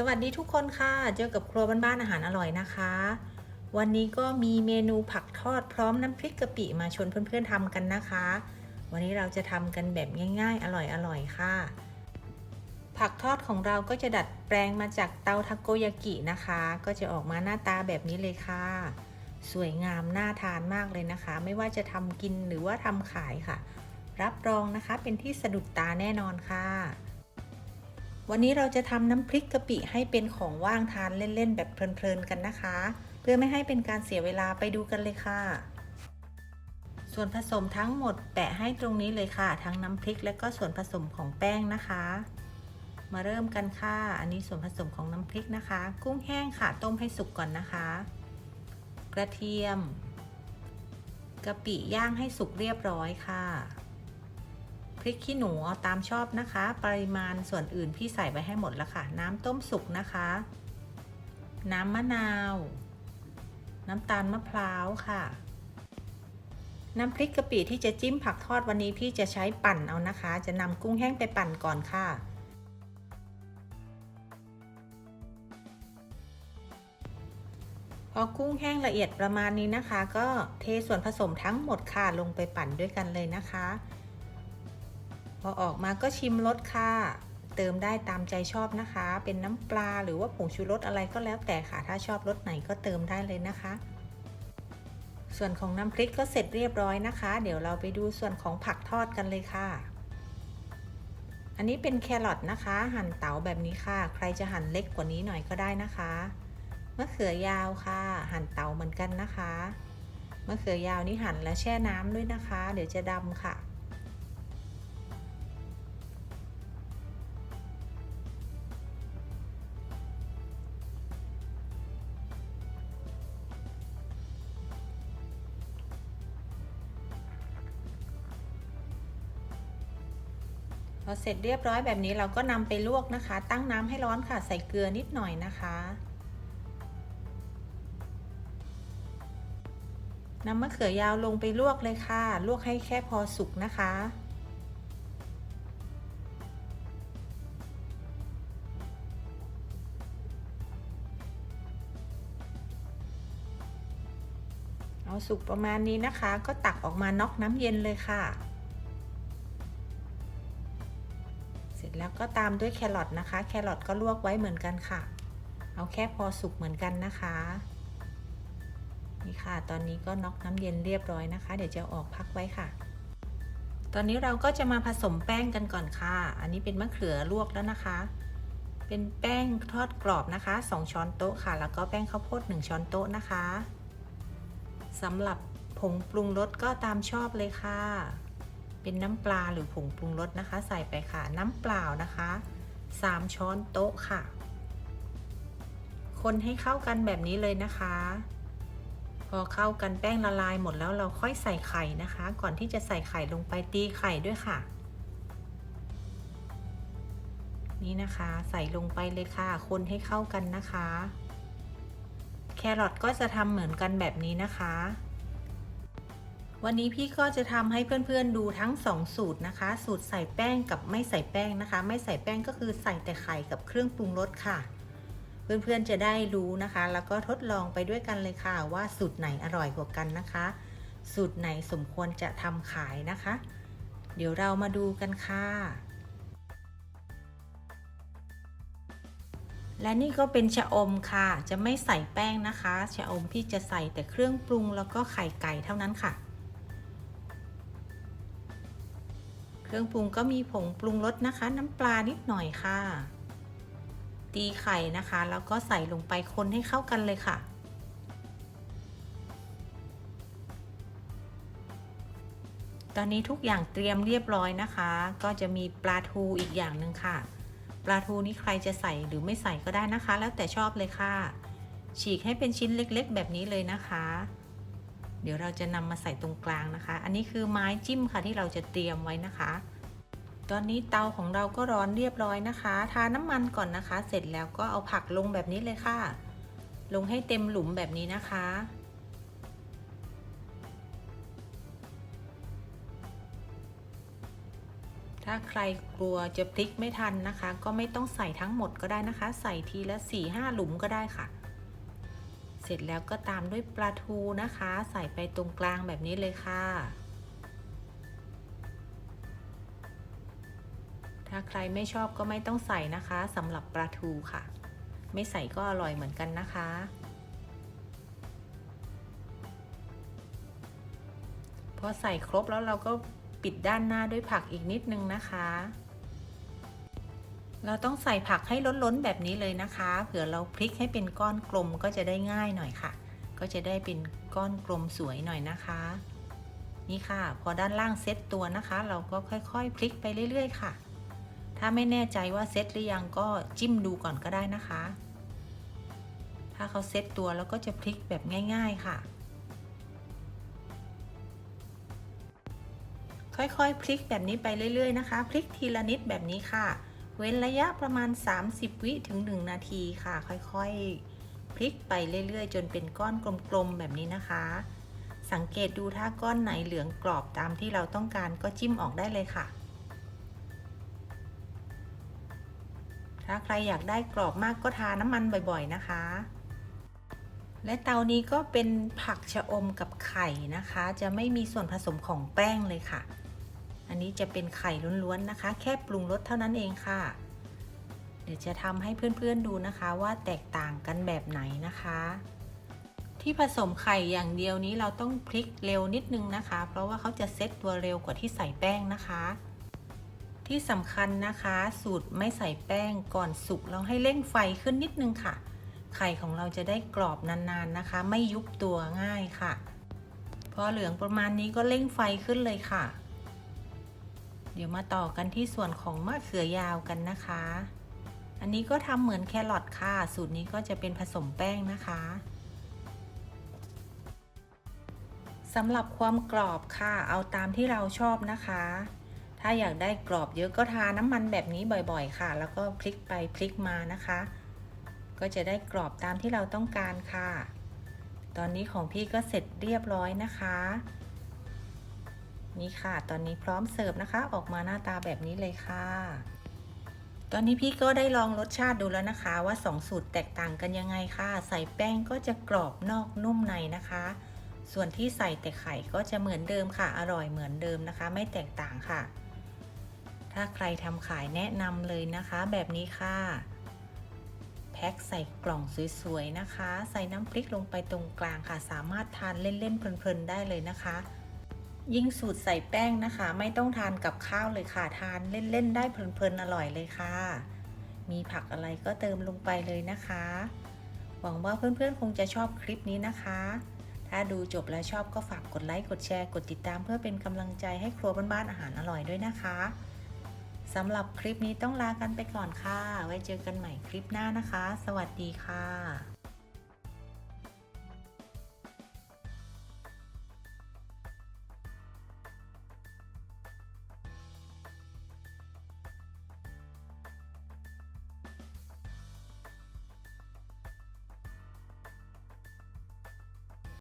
สวัสดีทุกคนค่ะ เจอกับครัวบ้านๆอาหารอร่อยนะคะ วันนี้ก็มีเมนูผักทอดพร้อมน้ำพริกกะปิมาชวนเพื่อนๆทำกันนะคะ วันนี้เราจะทำกันแบบง่ายๆ อร่อยๆค่ะ ผักทอดของเราก็จะดัดแปลงมาจากเตาทาโกยากินะคะ ก็จะออกมาหน้าตาแบบนี้เลยค่ะ สวยงามน่าทานมากเลยนะคะ ไม่ว่าจะทำกินหรือว่าทำขายค่ะ รับรองนะคะเป็นที่สะดุดตาแน่นอนค่ะ วันนี้เราจะทำน้ำพริกกะปิให้เป็นของว่างทานเล่นๆ แบบเพลินๆกันนะคะ เพื่อไม่ให้เป็นการเสียเวลาไปดูกันเลยค่ะ ส่วนผสมทั้งหมดแปะให้ตรงนี้เลยค่ะ ทั้งน้ำพริกและก็ส่วนผสมของแป้งนะคะ มาเริ่มกันค่ะ อันนี้ส่วนผสมของน้ำพริกนะคะ กุ้งแห้งค่ะต้มให้สุกก่อนนะคะ กระเทียมกะปิย่างให้สุกเรียบร้อยค่ะ พริกขี้หนูเอาตามชอบนะคะ ปริมาณส่วนอื่นพี่ใส่ไปให้หมดแล้วค่ะ น้ำต้มสุกนะคะ น้ำมะนาว น้ำตาลมะพร้าวค่ะ น้ำพริกกะปิที่จะจิ้มผักทอดวันนี้พี่จะใช้ปั่นเอานะคะ จะนำกุ้งแห้งไปปั่นก่อนค่ะพอกุ้งแห้งละเอียดประมาณนี้นะคะ ก็เทส่วนผสมทั้งหมดค่ะลงไปปั่นด้วยกันเลยนะคะ พอออกมาก็ชิมรสค่ะ เติมได้ตามใจชอบนะคะ เป็นน้ำปลาหรือว่าผงชูรสอะไรก็แล้วแต่ค่ะ ถ้าชอบรสไหนก็เติมได้เลยนะคะ ส่วนของน้ำพริกก็เสร็จเรียบร้อยนะคะ เดี๋ยวเราไปดูส่วนของผักทอดกันเลยค่ะ อันนี้เป็นแครอทนะคะ หั่นเต๋าแบบนี้ค่ะ ใครจะหั่นเล็กกว่านี้หน่อยก็ได้นะคะมะเขือยาวค่ะ หั่นเต๋าเหมือนกันนะคะมะเขือยาวนี่หั่นแล้วแช่น้ำด้วยนะคะ เดี๋ยวจะดำค่ะ อเสร็จเรียบร้อยแบบนี้เราก็นำไปลวกนะคะ ตั้งน้ำให้ร้อนค่ะใส่เกลือนิดหน่อยนะคะนำมะเขือยาวลงไปลวกเลยค่ะ ลวกให้แค่พอสุกนะคะ เอาสุกประมาณนี้นะคะ ก็ตักออกมาน็อกน้ำเย็นเลยค่ะ ร็จแล้วก็ตามด้วยแครอทนะคะ แครอทก็ลวกไว้เหมือนกันค่ะ เอาแค่พอสุกเหมือนกันนะคะ นี่ค่ะ ตอนนี้ก็น็อกน้ำเย็นเรียบร้อยนะคะ เดี๋ยวจะออกพักไว้ค่ะ ตอนนี้เราก็จะมาผสมแป้งกันก่อนค่ะ อันนี้เป็นมะเขือลวกแล้วนะคะ เป็นแป้งทอดกรอบนะคะ 2 ช้อนโต๊ะค่ะ แล้วก็แป้งข้าวโพด 1 ช้อนโต๊ะนะคะสำหรับผงปรุงรสก็ตามชอบเลยค่ะ เป็นน้ำปลาหรือผงปรุงรสนะคะ ใส่ไปค่ะ น้ำเปล่านะคะ 3 ช้อนโต๊ะค่ะ คนให้เข้ากันแบบนี้เลยนะคะ พอเข้ากันแป้งละลายหมดแล้วเราค่อยใส่ไข่นะคะ ก่อนที่จะใส่ไข่ลงไปตีไข่ด้วยค่ะ นี่นะคะ ใส่ลงไปเลยค่ะ คนให้เข้ากันนะคะ แครอทก็จะทำเหมือนกันแบบนี้นะคะ วันนี้พี่ก็จะทำให้เพื่อนๆดูทั้ง 2 สูตรนะคะ สูตรใส่แป้งกับไม่ใส่แป้งนะคะ ไม่ใส่แป้งก็คือใส่แต่ไข่กับเครื่องปรุงรสค่ะ เพื่อนๆจะได้รู้นะคะ แล้วก็ทดลองไปด้วยกันเลยค่ะว่าสูตรไหนอร่อยกว่ากันนะคะ สูตรไหนสมควรจะทำขายนะคะ เดี๋ยวเรามาดูกันค่ะและนี่ก็เป็นชะอมค่ะ จะไม่ใส่แป้งนะคะ ชะอมพี่จะใส่แต่เครื่องปรุงแล้วก็ไข่ไก่เท่านั้นค่ะ เครื่องปรุงก็มีผงปรุงรสนะคะ น้ำปลานิดหน่อยค่ะ ตีไข่นะคะ แล้วก็ใส่ลงไปคนให้เข้ากันเลยค่ะ ตอนนี้ทุกอย่างเตรียมเรียบร้อยนะคะ ก็จะมีปลาทูอีกอย่างหนึ่งค่ะ ปลาทูนี้ใครจะใส่หรือไม่ใส่ก็ได้นะคะ แล้วแต่ชอบเลยค่ะ ฉีกให้เป็นชิ้นเล็กๆ แบบนี้เลยนะคะ เดี๋ยวเราจะนำมาใส่ตรงกลางนะคะ อันนี้คือไม้จิ้มค่ะที่เราจะเตรียมไว้นะคะ ตอนนี้เตาของเราก็ร้อนเรียบร้อยนะคะ ทาน้ำมันก่อนนะคะ เสร็จแล้วก็เอาผักลงแบบนี้เลยค่ะ ลงให้เต็มหลุมแบบนี้นะคะ ถ้าใครกลัวจะพลิกไม่ทันนะคะ ก็ไม่ต้องใส่ทั้งหมดก็ได้นะคะ ใส่ทีละ4ี่ห้าหลุมก็ได้ค่ะ เสร็จแล้วก็ตามด้วยปลาทูนะคะ ใส่ไปตรงกลางแบบนี้เลยค่ะ ถ้าใครไม่ชอบก็ไม่ต้องใส่นะคะสำหรับปลาทูค่ะ ไม่ใส่ก็อร่อยเหมือนกันนะคะ พอใส่ครบแล้วเราก็ปิดด้านหน้าด้วยผักอีกนิดนึงนะคะ เราต้องใส่ผักให้ล้นๆแบบนี้เลยนะคะ เผื่อเราพลิกให้เป็นก้อนกลมก็จะได้ง่ายหน่อยค่ะ ก็จะได้เป็นก้อนกลมสวยหน่อยนะคะ นี่ค่ะ พอด้านล่างเซตตัวนะคะ เราก็ค่อยๆ พลิกไปเรื่อย ๆ ค่ะ ถ้าไม่แน่ใจว่าเซตหรือยังก็จิ้มดูก่อนก็ได้นะคะ ถ้าเขาเซตตัวแล้วก็จะพลิกแบบง่าย ๆค่ะค่อยๆ พลิกแบบนี้ไปเรื่อย ๆ นะคะ พลิกทีละนิดแบบนี้ค่ะ เว้นระยะประมาณ 30 วิถึง 1 นาทีค่ะ ค่อยๆ พลิกไปเรื่อยๆ จนเป็นก้อนกลมๆ แบบนี้นะคะ สังเกตดูถ้าก้อนไหนเหลืองกรอบตามที่เราต้องการก็จิ้มออกได้เลยค่ะ ถ้าใครอยากได้กรอบมากก็ทาน้ำมันบ่อยๆ นะคะ และเตานี้ก็เป็นผักชะอมกับไข่นะคะ จะไม่มีส่วนผสมของแป้งเลยค่ะ อันนี้จะเป็นไข่ล้วนๆนะคะ แค่ปรุงรสเท่านั้นเองค่ะ เดี๋ยวจะทำให้เพื่อนๆดูนะคะว่าแตกต่างกันแบบไหนนะคะ ที่ผสมไข่อย่างเดียวนี้เราต้องพลิกเร็วนิดนึงนะคะ เพราะว่าเขาจะเซ็ตตัวเร็วกว่าที่ใส่แป้งนะคะ ที่สำคัญนะคะ สูตรไม่ใส่แป้งก่อนสุกเราให้เร่งไฟขึ้นนิดนึงค่ะ ไข่ของเราจะได้กรอบนานๆนะคะ ไม่ยุบตัวง่ายค่ะ พอเหลืองประมาณนี้ก็เร่งไฟขึ้นเลยค่ะ เดี๋ยวมาต่อกันที่ส่วนของมะเขือยาวกันนะคะ อันนี้ก็ทำเหมือนแครอทค่ะ สูตรนี้ก็จะเป็นผสมแป้งนะคะสำหรับความกรอบค่ะ เอาตามที่เราชอบนะคะ ถ้าอยากได้กรอบเยอะก็ทาน้ำมันแบบนี้บ่อยๆ ค่ะ แล้วก็พลิกไปพลิกมานะคะ ก็จะได้กรอบตามที่เราต้องการค่ะ ตอนนี้ของพี่ก็เสร็จเรียบร้อยนะคะ นี่ค่ะ ตอนนี้พร้อมเสิร์ฟนะคะ ออกมาหน้าตาแบบนี้เลยค่ะ ตอนนี้พี่ก็ได้ลองรสชาติดูแล้วนะคะ ว่า 2 สูตรแตกต่างกันยังไงค่ะ ใส่แป้งก็จะกรอบนอกนุ่มในนะคะ ส่วนที่ใส่แต่ไข่ก็จะเหมือนเดิมค่ะ อร่อยเหมือนเดิมนะคะ ไม่แตกต่างค่ะ ถ้าใครทำขายแนะนำเลยนะคะ แบบนี้ค่ะแพ็คใส่กล่องสวยๆนะคะ ใส่น้ำพริกลงไปตรงกลางค่ะ สามารถทานเล่นๆเพลินๆได้เลยนะคะ ยิ่งสูตรใส่แป้งนะคะ ไม่ต้องทานกับข้าวเลยค่ะ ทานเล่น ๆ ได้เพลิน ๆ อร่อยเลยค่ะ มีผักอะไรก็เติมลงไปเลยนะคะ หวังว่าเพื่อน ๆ คงจะชอบคลิปนี้นะคะ ถ้าดูจบแล้วชอบก็ฝากกดไลค์ กดแชร์ กดติดตามเพื่อเป็นกำลังใจให้ครัวบ้านๆอาหารอร่อยด้วยนะคะสำหรับคลิปนี้ต้องลากันไปก่อนค่ะ ไว้เจอกันใหม่คลิปหน้านะคะ สวัสดีค่ะ